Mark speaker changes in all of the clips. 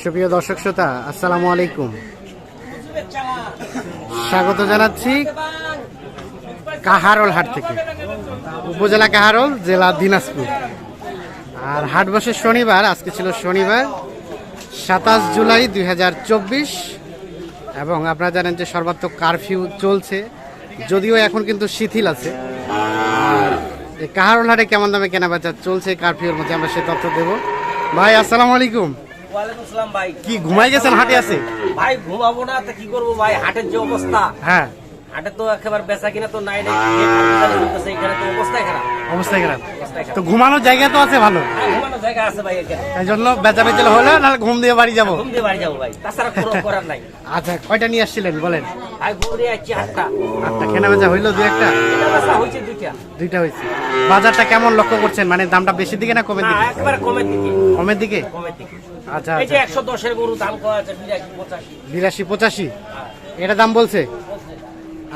Speaker 1: সুপ্রিয় দর্শক শ্রোতা, আসসালামু আলাইকুম। স্বাগত জানাচ্ছি কাহারল হাট থেকে। উপজেলা কাহারল, জেলা দিনাজপুর। আর হাট বসে শনিবার, আজকে ছিল শনিবার, সাতাশ জুলাই দুই হাজার চব্বিশ। এবং আপনারা জানেন যে সর্বাত্মক কারফিউ চলছে, যদিও এখন কিন্তু শিথিল আছে। আর এই কাহারল হাটে কেমন দামে কেনা বেচা চলছে কারফিউর মধ্যে আমরা সে তথ্য দেব। ভাই আসসালামু আলাইকুম। কি ঘুমাই গেছেন হাটে আছে?
Speaker 2: ভাই ঘুমাবো না তো কি করব ভাই? হাটের যে অবস্থা।
Speaker 1: হ্যাঁ।
Speaker 2: হাটে তো একেবারে বেচা কিনা তো নাই এখানে তো অবস্থাই খারাপ।
Speaker 1: অবস্থা খারাপ। তো ঘুমানোর জায়গা তো আছে ভালো।
Speaker 2: হ্যাঁ, ঘুমানোর জায়গা আছে ভাই এখানে।
Speaker 1: এই জন্য বেচা বেচলে হলে ঘুম দিয়ে বাড়ি যাব।
Speaker 2: ঘুম দিয়ে বাড়ি যাব ভাই। তাছাড়া কোনো করার নাই।
Speaker 1: আচ্ছা কয়টা নিয়ে আসছিলেন বলেন?
Speaker 2: ভাই
Speaker 1: আটটা। কেনা বেচা হইল দু একটা?
Speaker 2: বেচা দুইটা।
Speaker 1: বাজারটা কেমন লক্ষ্য করছেন? মানে দামটা বেশি দিকে না কমের
Speaker 2: না
Speaker 1: দিকে?
Speaker 2: একেবারে কমের দিকে।
Speaker 1: কমের দিকে?
Speaker 2: কমের দিকে।
Speaker 1: আচ্ছা
Speaker 2: এই যে
Speaker 1: আচ্ছা।
Speaker 2: একশো দশের গরু দাম আছে? বিরাশি পঁচাশি।
Speaker 1: বিরাশি পঁচাশি? এটা দাম বলছে?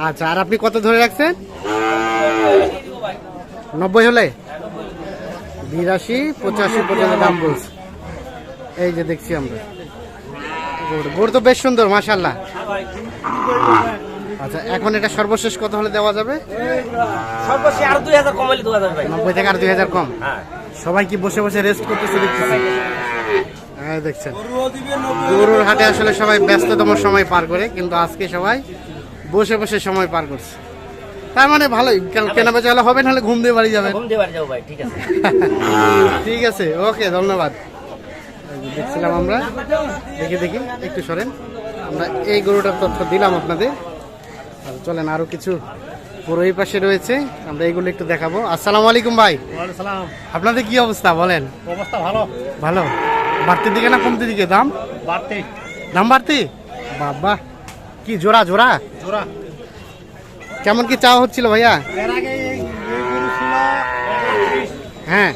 Speaker 1: আচ্ছা আর আপনি কত ধরে রাখছেন? নব্বই হলে? বিরাশি পঁচাশি পর্যন্ত দাম বলছে। এই যে দেখছি আমরা। গরু- গরু তো বেশ সুন্দর মাশাল্লাহ আচ্ছা এখন এটা সর্বশেষ কত হলে দেওয়া যাবে?
Speaker 2: সর্বশেষ আরও দুই হাজার
Speaker 1: নব্বই থেকে আর দুই হাজার কম?
Speaker 2: হ্যাঁ।
Speaker 1: সবাই কি বসে বসে রেস্ট করতেছে দেখতেছি? হ্যাঁ দেখছেন। গরুর হাটে আসলে সবাই ব্যস্ততম সময় পার করে কিন্তু আজকে সবাই বসে বসে সময় পার করছে। তার মানে ভালোই কারণ কেনা বেচা হলে হবে নাহলে ঘুম দিয়ে বাড়ি যাবেন
Speaker 2: ঘুম দিয়ে বাড়ি যাব ভাই ঠিক আছে।
Speaker 1: ঠিক আছে ওকে ধন্যবাদ। দেখছিলাম আমরা। দেখি দেখি একটু সরেন। আমরা এই গরুটার তথ্য দিলাম আপনাদের। আর চলেন আরও কিছু পুরো এই পাশে রয়েছে। আমরা এইগুলো একটু দেখাবো। আসসালামু আলাইকুম ভাই। আপনাদের কি অবস্থা বলেন?
Speaker 3: অবস্থা ভালো।
Speaker 1: ভালো। বাড়তির দিকে না কমতির দিকে? দাম?
Speaker 3: বাড়তে।
Speaker 1: দাম বাড়তি? বাবা কি জোড়া জোড়া?
Speaker 3: জোড়া।
Speaker 1: কেমন কি চাওয়া হচ্ছিল ভাইয়া? হ্যাঁ।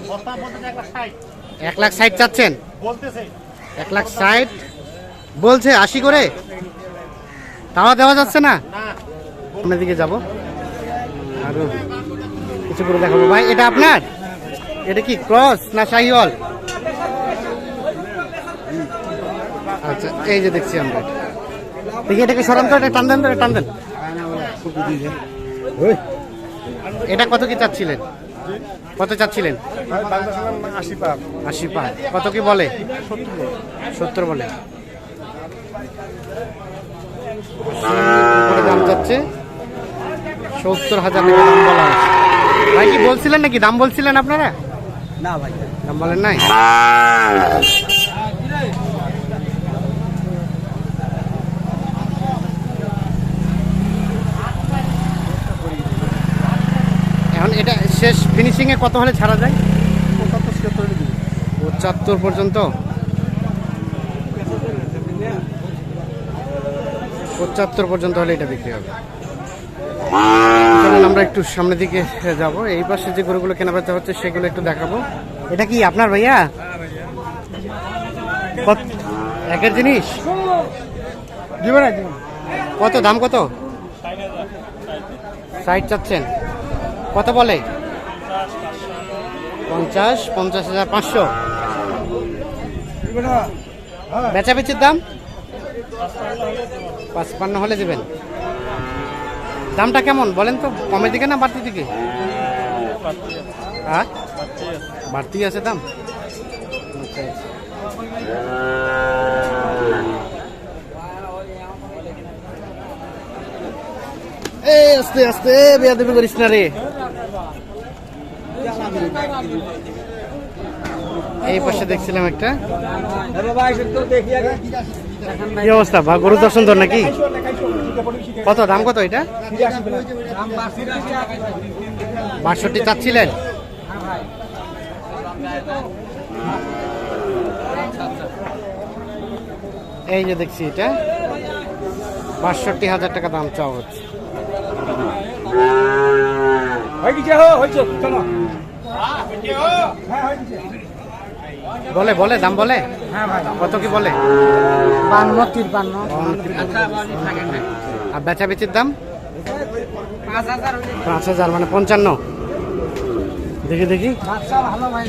Speaker 1: এক লাখ ষাট। চাচ্ছেন? এক লাখ ষাট? বলছে আশি করে? তাওয়া দেওয়া যাচ্ছে না? আপনার দিকে যাব। আরও কিছু করে দেখাবো। ভাই এটা আপনার? এটা কি ক্রস না শাহিওয়াল? আচ্ছা এই যে দেখছি আমরা। দেখি এটাকে সরান তো এটা টান দেন তো এটা টান দেন। এটা কত কি চাচ্ছিলেন? কত চাচ্ছিলেন?
Speaker 3: আশি
Speaker 1: পা কত কি বলে? সত্তর বলে। দাম যাচ্ছে? সত্তর হাজার টাকা দাম বলা ভাই কি বলছিলেন নাকি? দাম বলছিলেন আপনারা?
Speaker 2: না ভাই।
Speaker 1: দাম বলেন নাই এখন এটা শেষ ফিনিশিং এ কত হলে ছাড়া যায়? পঁচাত্তর পর্যন্ত। পঁচাত্তর পর্যন্ত হলে এটা বিক্রি হবে। চলুন আমরা একটু সামনের দিকে যাব। এই পাশে যে গরুগুলো কেনা বেচা হচ্ছে সেগুলো একটু দেখাবো। এটা কি আপনার ভাইয়া? কত- একের জিনিস? কত? দাম কত? সাইড চাচ্ছেন। কত বলে? পঞ্চাশ পঞ্চাশ হাজার পাঁচশো। বেচা বেচির দাম? পাঁচপান্ন হলে দেবেন। দামটা কেমন বলেন তো? কমের দিকে না বাড়তি দিকে? হ্যাঁ? বাড়তি আছে দাম। আচ্ছা। আস্তে আস্তে বিয়া দেবে করিস না রে। এই পাশে দেখছিলাম একটা। কি অবস্থা? বা গরু তো সুন্দর নাকি? কত? দাম কত এটা? বাষট্টি চাচ্ছিলেন। এই যে দেখছি এটা। বাষট্টি হাজার টাকা দাম চাওয়া হচ্ছে। বলে বলে দাম বলে? কত কি বলে?
Speaker 4: বান্ন তিরপান্ন
Speaker 1: আর বেচা বেচির দাম? পাঁচ হাজার মানে পঞ্চান্ন। দেখি দেখি।
Speaker 4: বাচ্চা ভালো ভাই।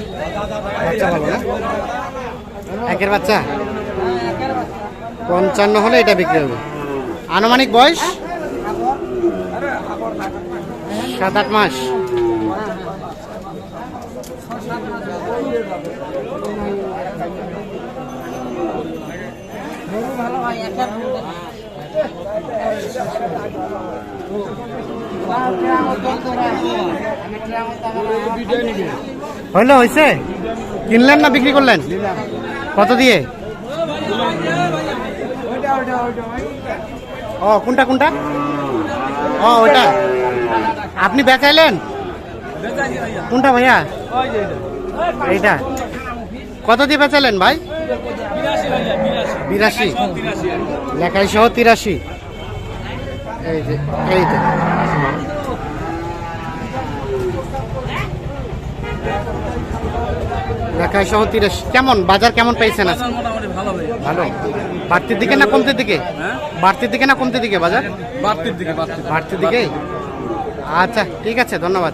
Speaker 1: বাচ্চা ভালো না? একের বাচ্চা? পঞ্চান্ন হলে এটা বিক্রি হবে। আনুমানিক বয়স? সাত আট মাস
Speaker 4: গরু ভালো ভাই একটা
Speaker 1: হইল হয়েছে কিনলেন না বিক্রি করলেন? কত দিয়ে? ও, কোনটা কোনটা? ও, ওইটা। আপনি বেচাইলেন? কোনটা ভাইয়া? এইটা। কত দিয়ে বেচালেন ভাই? বিরাশি। লেখাই সহ তিরাশি। এই যে এই যে। লেখাই সহ তিরাশি। কেমন? বাজার কেমন পেয়েছেন আজকে?
Speaker 2: ভালো।
Speaker 1: বাড়তির দিকে না কমতির দিকে? বাড়তির দিকে না কমতির দিকে বাজার?
Speaker 2: বাড়তির দিকে। বাড়তির
Speaker 1: দিকে? আচ্ছা ঠিক আছে, ধন্যবাদ।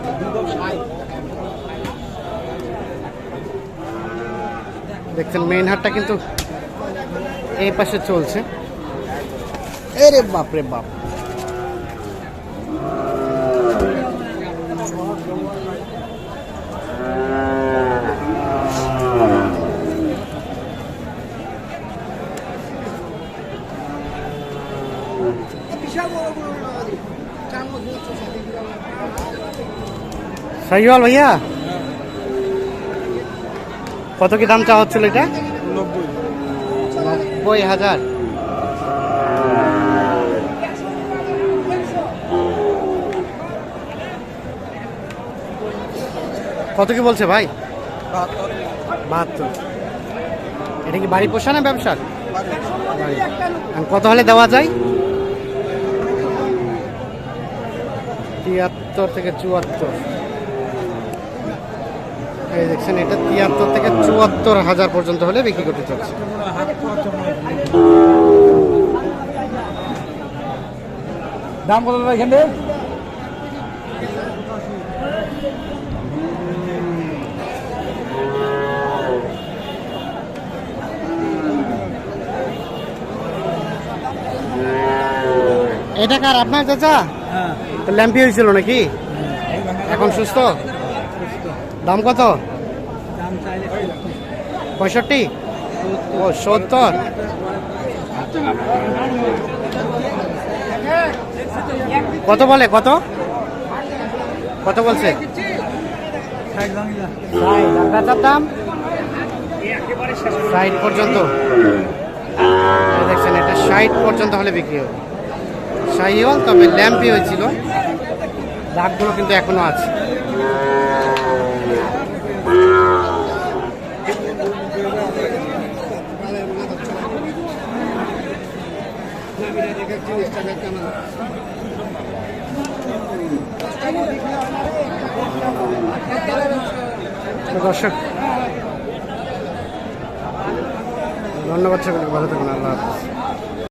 Speaker 1: দেখছেন মেইন হাটটা কিন্তু এই পাশে চলছে। এরে বাপ রে বাপ। সাইওয়াল ভাইয়া। কত কি দাম চাওয়া হচ্ছিল এটা? নব্বই হাজার। কত কি বলছে ভাই? বাহাত্তর। এটা কি বাড়ি পোষা না ব্যবসার কত হলে দেওয়া যায়? তিয়াত্তর থেকে চুয়াত্তর। এই দেখছেন এটা তিয়াত্তর থেকে চুয়াত্তর হাজার পর্যন্ত হলে বিক্রি করতে চাচ্ছে।
Speaker 3: দাম কত দাদা এখানে?
Speaker 1: এটা কার আপনার চাচা? তো ল্যাম্পি হয়েছিল নাকি? এখন সুস্থ? দাম কত? পঁয়ষট্টি? ও, সত্তর। কত বলে, কত? কত বলছে? দাম? ষাট পর্যন্ত। দেখছেন, এটা ষাট পর্যন্ত হলে বিক্রি হবে। শাহিওয়াল, তবে ল্যাম্পি হয়েছিল। দাগগুলো কিন্তু এখনও আছে। দর্শক ধন্যবাদ সকলকে ভালো থাকুন আল্লাহ হাফিজ।